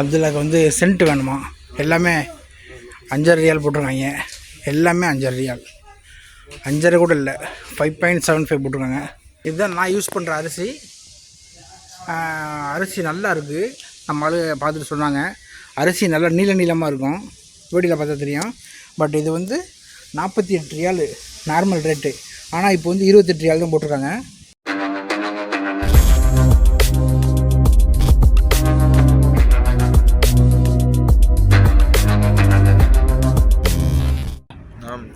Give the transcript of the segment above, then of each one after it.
அப்துல்லாக்கு வந்து சென்ட் வேணுமா? எல்லாமே அஞ்சரை ரியால் போட்டிருக்காங்க. எல்லாமே அஞ்சரை ரியால். அஞ்சரை கூட இல்லை. ஃபைவ் பாயிண்ட் செவன் ஃபைவ் போட்டிருக்காங்க. இதுதான் நான் யூஸ் பண்ணுற அரிசி. அரிசி நல்லா இருக்குது நம்ம ஆளு பார்த்துட்டு சொன்னாங்க. அரிசி நல்லா நீள நீளமாக இருக்கும். வீடியில் பார்த்தா தெரியும். பட் இது வந்து நாற்பத்தி எட்டு ரியால் நார்மல் ரேட்டு ஆனால் இப்போ வந்து இருபத்தெட்டு ரியால் தான் போட்டிருக்காங்க.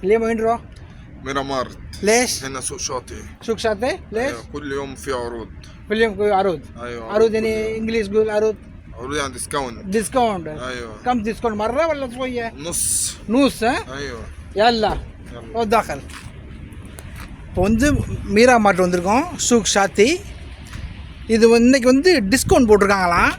ليه ما ينرو ميرامارت ليش هنا سوق شاطئ سوق شاطئ ليش أيوة. كل يوم في عروض في اليوم كل عروض ايوه عروض يعني انجليز يقول عروض عروض يعني ديسكاونت ديسكاونت ايوه كم ديسكاونت مره ولا شويه نص نص ها ايوه يلا يلا ஓ தாக்கல் இப்போ வந்து மீரா மார்ட் வந்திருக்கோம் சூக் ஷாத்தி இது வந்து இன்னைக்கு வந்து டிஸ்கவுண்ட் போட்டிருக்காங்களாம்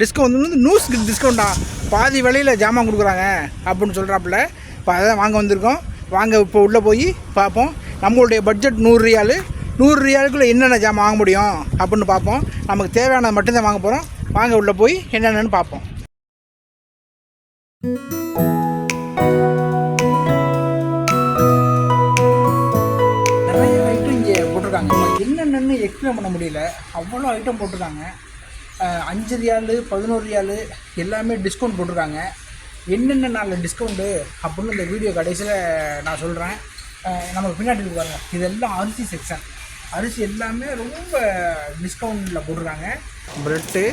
டிஸ்கவுண்ட் வந்து நூஸ்க்கு டிஸ்கவுண்ட்டா பாதி விலையில் ஜாமான் கொடுக்குறாங்க அப்படின்னு சொல்கிறாப்புல இப்போ அதான் வாங்க வந்திருக்கோம் வாங்க இப்போ உள்ளே போய் பார்ப்போம் நம்மளுடைய பட்ஜெட் நூறு ரியாலு. நூறு ரியாலுக்குள்ளே என்னென்ன ஜாமான் வாங்க முடியும் அப்படின்னு பார்ப்போம் நமக்கு தேவையானது மட்டும்தான் வாங்க போகிறோம் வாங்க உள்ளே போய் என்னென்னு பார்ப்போம் நிறைய ஐட்டம் இங்கே போட்டிருக்காங்க. என்னென்னு எக்ஸ்பிளைன் பண்ண முடியல. அவ்வளோ ஐட்டம் போட்டிருக்காங்க. அஞ்சு ரியாலு பதினோரு ரியாலு எல்லாமே டிஸ்கவுண்ட் போட்டிருக்காங்க. என்னென்ன நாளில் டிஸ்கவுண்ட்டு அப்படின்னு இந்த வீடியோ கடைசியில் நான் சொல்கிறேன் நமக்கு பின்னாடி இருக்கு பாருங்க. இதெல்லாம் அரிசி செக்ஷன் அரிசி எல்லாமே ரொம்ப டிஸ்கவுண்டில் போட்டிருக்காங்க. ப்ரெட்டு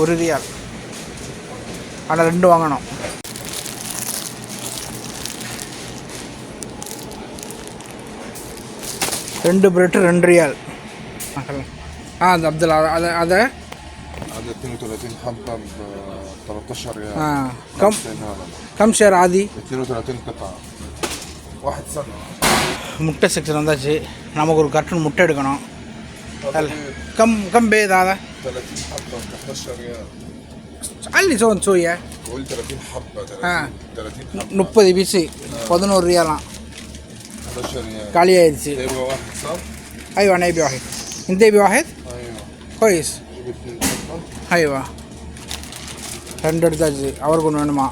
ஒரு ரியால் ஆனால் ரெண்டு வாங்கணும். ரெண்டு பிரெட்டு ரெண்டு ரியால் ஆ அது அப்துல்லா அதை. அதை هذا 32 حبة ب 13 ريال ஆ கம் زين هذا கம் ஷேர் ஆதி 32 قطعة واحد سنة முட்டை செக்ஷன் வந்தாச்சு நமக்கு ஒரு கர்டன் முட்டை எடுக்கணும் هذا هلا. Come come بيض هذا 30 حبة ب 11 ريال علي سوون شوية قول 30 حبة 30 آه. 30 حبة முப்பது பீஸு பதினோரு ரியாலாம் 11 ريال காலி ஆயிடுச்சு تبغى واحد صح؟ ايوه انا ابي واحد انت ابي واحد ايوه كويس جيب اثنين تفضل ايوه ரெண்டு எடுத்தாச்சு. அவருக்கு ஒன்று வேணுமா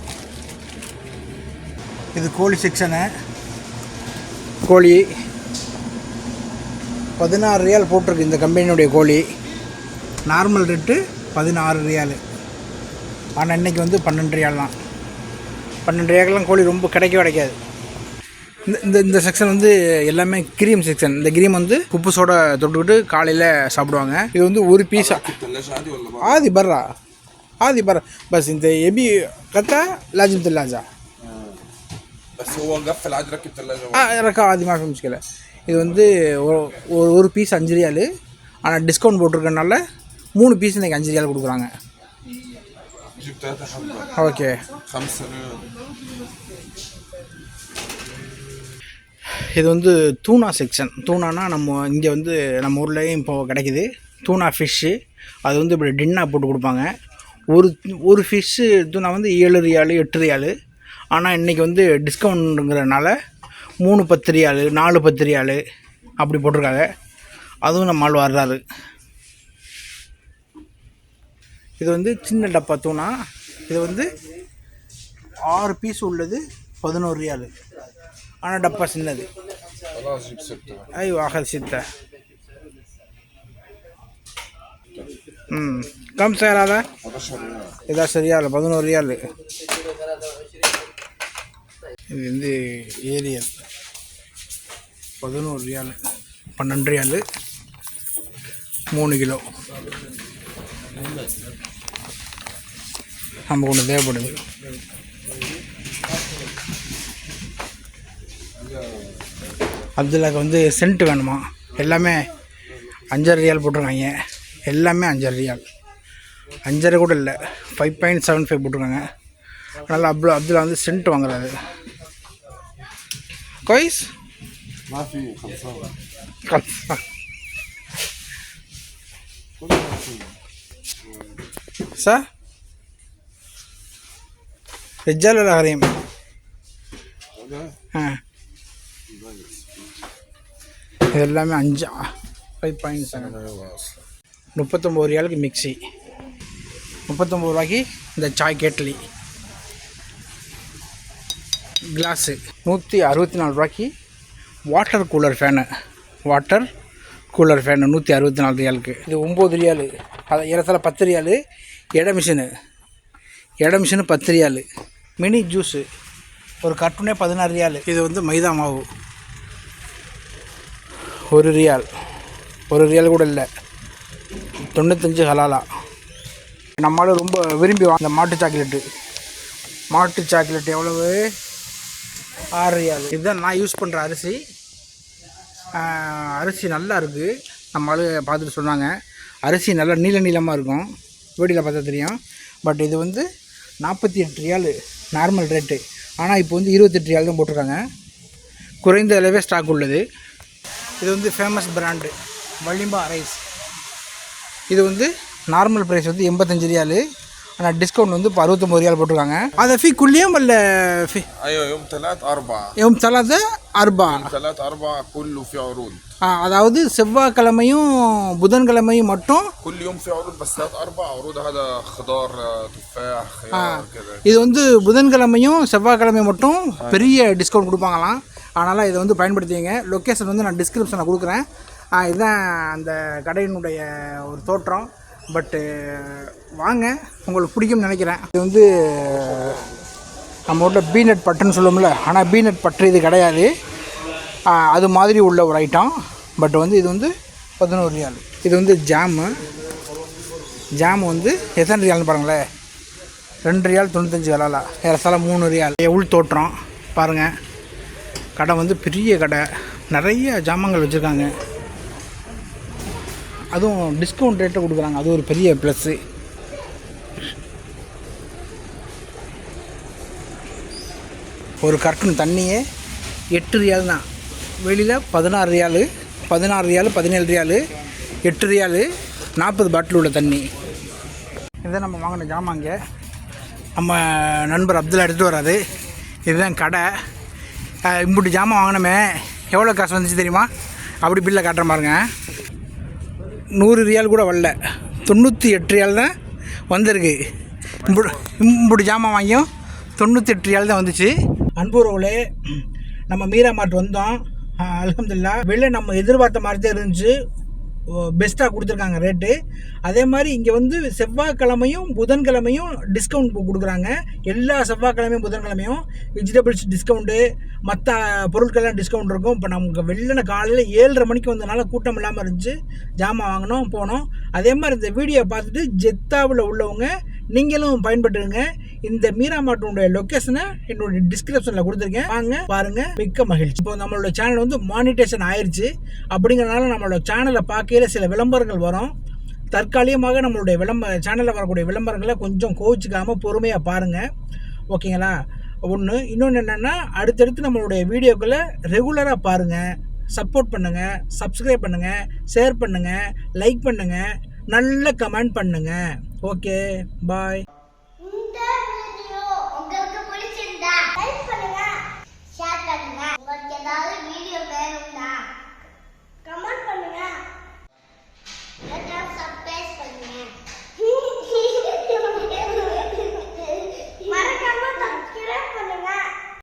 இது கோழி செக்ஷனு கோழி. பதினாறு ரியால் போட்டிருக்கு இந்த கம்பெனியுடைய கோழி. நார்மல் ரேட்டு பதினாறு ரியால் ஆனால் இன்றைக்கி வந்து பன்னெண்டு ரியால் தான். பன்னெண்டு ரியாக்கெல்லாம் கோழி ரொம்ப கிடைக்கவே கிடைக்காது. இந்த இந்த இந்த செக்ஷன் வந்து எல்லாமே கிரீம் செக்ஷன் இந்த கிரீம் வந்து உப்பு சோடா தொட்டுக்கிட்டு காலையில் சாப்பிடுவாங்க. இது வந்து ஒரு பீஸா ஆதி பர்றா ولا بقى؟ عادي برا عادي برا بس انت يبي قطع لازم ثلاجة بس هو قفل عادي ركب ثلاجة آه ركا عادي ما في مشكلة இது வந்து ஒரு- ஒரு ஒரு பீஸ் அஞ்சு ரியால் ஆனால் டிஸ்கவுண்ட் போட்டிருக்கனால மூணு பீஸ் இன்றைக்கி அஞ்சு ரியால் கொடுக்குறாங்க جيب ثلاثة حبة ஓகே خمسة ريال இது வந்து தூணா செக்ஷன் தூணானா நம்ம இங்கே வந்து நம்ம ஊர்லேயும் இப்போ கிடைக்குது தூணா ஃபிஷ்ஷு அது வந்து இப்படி டின்னா போட்டு கொடுப்பாங்க ஒரு ஒரு ஃபிஷ்ஷு இது வந்து ஏழு ரியாலு எட்டு ரியாலு. ஆனால் இன்றைக்கி வந்து டிஸ்கவுண்ட்டுங்கிறனால மூணு பத்து ரியாலு நாலு பத்து ரியாலு அப்படி போட்டிருக்காங்க. அதுவும் நம்மால் வர்றாரு. இது வந்து சின்ன டப்பா தூணா. இது வந்து ஆறு பீஸ் உள்ளது பதினோரு ரியாலு. ஆனால் டப்பா சின்னது. ஐயோ ஆக சித்தை. ம். கம் சார் ஆதா இதா சரியா இல்லை பதினோரு ரியால். இது வந்து ஏரியல். பதினோரு ரியால். பன்னெண்டு ரியால். மூணு கிலோ. நமக்கு ஒன்று தேவைப்படுது. அப்துல்லாக்கு வந்து சென்ட் வேணுமா? எல்லாமே அஞ்சரை ரியால் போட்டிருக்காங்க. எல்லாமே அஞ்சரை ரியால் அஞ்சரை கூட இல்லை. ஃபைவ் பாயிண்ட் செவன் ஃபைவ் போட்டிருக்காங்க. அதனால் அப்துல் அப்துல்லா வந்து சென்ட் வாங்குறாரு. கொய்ஸ் சார் வெஜ்ஜால் ஒரு ஆரியம் ஆ. இது எல்லாமே அஞ்சா ஃபைவ் பாயிண்ட் செவன் முப்பத்தொம்போது ரூபாய்க்கு மிக்ஸி. முப்பத்தொம்பது ரூபாய்க்கு இந்த சாய் கேட்லி. கிளாஸு. நூற்றி அறுபத்தி நாலு ரூபாய்க்கு water cooler fan. Water cooler fan நூற்றி அறுபத்தி நாலு ரியாலுக்கு. இது ஒம்பது ரியாலு. அது இடத்துல பத்து ரியாலு. எடை மிஷினு. எடை மிஷினு பத்து ரியாலு. Mini juice. ஒரு கட்டுனே பதினாறு ரியாலு. இது வந்து மைதா மாவு. ஒரு ரியால். ஒரு ரியால் கூட இல்லை. தொண்ணூத்தஞ்சு ஹலாலா. நம்மளும் ரொம்ப விரும்பி வாங்க மாட்டு சாக்லேட்டு. மாட்டு சாக்லேட் எவ்வளவு? ஆறு. இதுதான் நான் யூஸ் பண்ணுற அரிசி. அரிசி நல்லா இருக்குது நம்மளால பார்த்துட்டு சொன்னாங்க. அரிசி நல்லா நீள நீளமாக இருக்கும். வீடியில் பார்த்தா தெரியும். பட் இது வந்து நாற்பத்தி எட்டு ரியால் நார்மல் ரேட்டு. ஆனால் இப்போ வந்து இருபத்தெட்டு ரியால் தான் போட்டிருக்காங்க. குறைந்த அளவே ஸ்டாக் உள்ளது. இது வந்து ஃபேமஸ் பிராண்டு வலிம்பா ரைஸ் இது வந்து நார்மல் ப்ரைஸ் வந்து எண்பத்தஞ்சு ரியாலு. ஆனால் டிஸ்கவுண்ட் வந்து இப்போ அறுபத்தொம்பது ரியால் போட்டிருக்காங்க. அதை ஃபீ குல்லியம் அல்ல ஃபீ ஐயோ எம் தலாத் அர்பா. எம் தலாத் அர்பா. தலாத் அர்பா குல் ஃபி அருள் ஆ அதாவது செவ்வாய்க்கிழமையும் புதன்கிழமையும் மட்டும் குல்லியும் ஃபி அருள் பஸ் தலாத் அர்பா. அருள் ஹதா ஹதார் இது வந்து புதன்கிழமையும் செவ்வாய்க்கிழமையும் மட்டும் பெரிய டிஸ்கவுண்ட் கொடுப்பாங்களாம். அதனால் இதை வந்து பயன்படுத்திங்க லொக்கேஷன் வந்து நான் டிஸ்கிரிப்ஷனில் கொடுக்குறேன். இதுதான் அந்த கடையினுடைய ஒரு தோற்றம். பட்டு வாங்க உங்களுக்கு பிடிக்கும்னு நினைக்கிறேன். இது வந்து நம்ம ஊரில் பீனட் பட்டுன்னு சொல்லுவோம்ல ஆனால் பீனட் பட்டு இது கிடையாது. அது மாதிரி உள்ள ஒரு ஐட்டம் பட் வந்து இது வந்து பதினோரு ரியால். இது வந்து ஜாமு ஜாம் வந்து எத்தனை ரியால்னு பாருங்களேன். ரெண்டு ரியால் தொண்ணூத்தஞ்சு விளாலா ஏறத்தால மூணு ரியால். உள் தோற்றம். பாருங்கள் கடை வந்து பெரிய கடை. நிறைய ஜாமான்கள் வச்சுருக்காங்க. அதுவும் டிஸ்கவுண்ட் ரேட்டை கொடுக்குறாங்க. அது ஒரு பெரிய ப்ளஸ்ஸு ஒரு கர்ட்டன் தண்ணியே எட்டு ரியால் தான் வெளியில் பதினாறு ரியாலு பதினாறு ரியாலு பதினேழு ரியாலு எட்டு ரியாலு நாற்பது பாட்டில் உள்ள தண்ணி. இதுதான் நம்ம வாங்கின ஜாமாங்க நம்ம நண்பர் அப்துல்லா எடுத்துகிட்டு வராது இதுதான் கடை. இம்புட்டு ஜாமான் வாங்கினோமே. எவ்வளோ காசு வந்துச்சு தெரியுமா? அப்படி பில்லை காட்டுற பாருங்க. நூறு ரியால் கூட வரல. தொண்ணூற்றி எட்டு ரியால் தான் வந்திருக்கு. இம்புடு இம்புட்டு ஜாமான் வாங்கியும் தொண்ணூற்றி எட்டு ரியால் தான் வந்துச்சு. அன்புறவுகளே நம்ம மீரா மார்ட் வந்தோம். அலமதுல்லா வெளில நம்ம எதிர்பார்த்த மாதிரி தான் இருந்துச்சு. பெஸ்ட்டாக கொடுத்துருக்காங்க ரேட்டு அதே மாதிரி இங்கே வந்து செவ்வாய்க்கிழமையும் புதன்கிழமையும் டிஸ்கவுண்ட் கொடுக்குறாங்க. எல்லா செவ்வாய்க்கிழமையும் புதன்கிழமையும் வெஜிடபிள்ஸ் டிஸ்கவுண்ட்டு மற்ற பொருட்கள்லாம் டிஸ்கவுண்ட் இருக்கும். இப்போ நமக்கு வெள்ளன காலையில் ஏழரை மணிக்கு வந்ததுனால கூட்டம் இல்லாமல் இருந்துச்சு. ஜாமான் வாங்கினோம் போனோம். அதே மாதிரி இந்த வீடியோ பார்த்துட்டு ஜெத்தாவில் உள்ளவங்க நீங்களும் பயன்பட்டுருங்க இந்த மீரா மாட்டோடைய லொக்கேஷனை என்னுடைய டிஸ்கிரிப்ஷனில் கொடுத்துருக்கேன். வாங்க பாருங்க. மிக்க மகிழ்ச்சி. இப்போ நம்மளோட சேனல் வந்து மானிட்டேஷன் ஆயிடுச்சு அப்படிங்கிறனால நம்மளோட சேனலை பார்க்கையில சில விளம்பரங்கள் வரும். தற்காலிகமாக நம்மளுடைய விளம்பர சேனலில் வரக்கூடிய விளம்பரங்களை கொஞ்சம் கோவிச்சுக்காமல் பொறுமையாக பாருங்கள் ஓகேங்களா? ஒன்று இன்னொன்று என்னென்னா அடுத்தடுத்து நம்மளுடைய வீடியோக்களை ரெகுலராக பாருங்கள் சப்போர்ட் பண்ணுங்கள் சப்ஸ்கிரைப் பண்ணுங்கள் ஷேர் பண்ணுங்கள் லைக் பண்ணுங்கள் நல்ல கமெண்ட் பண்ணுங்கள் ஓகே. பாய்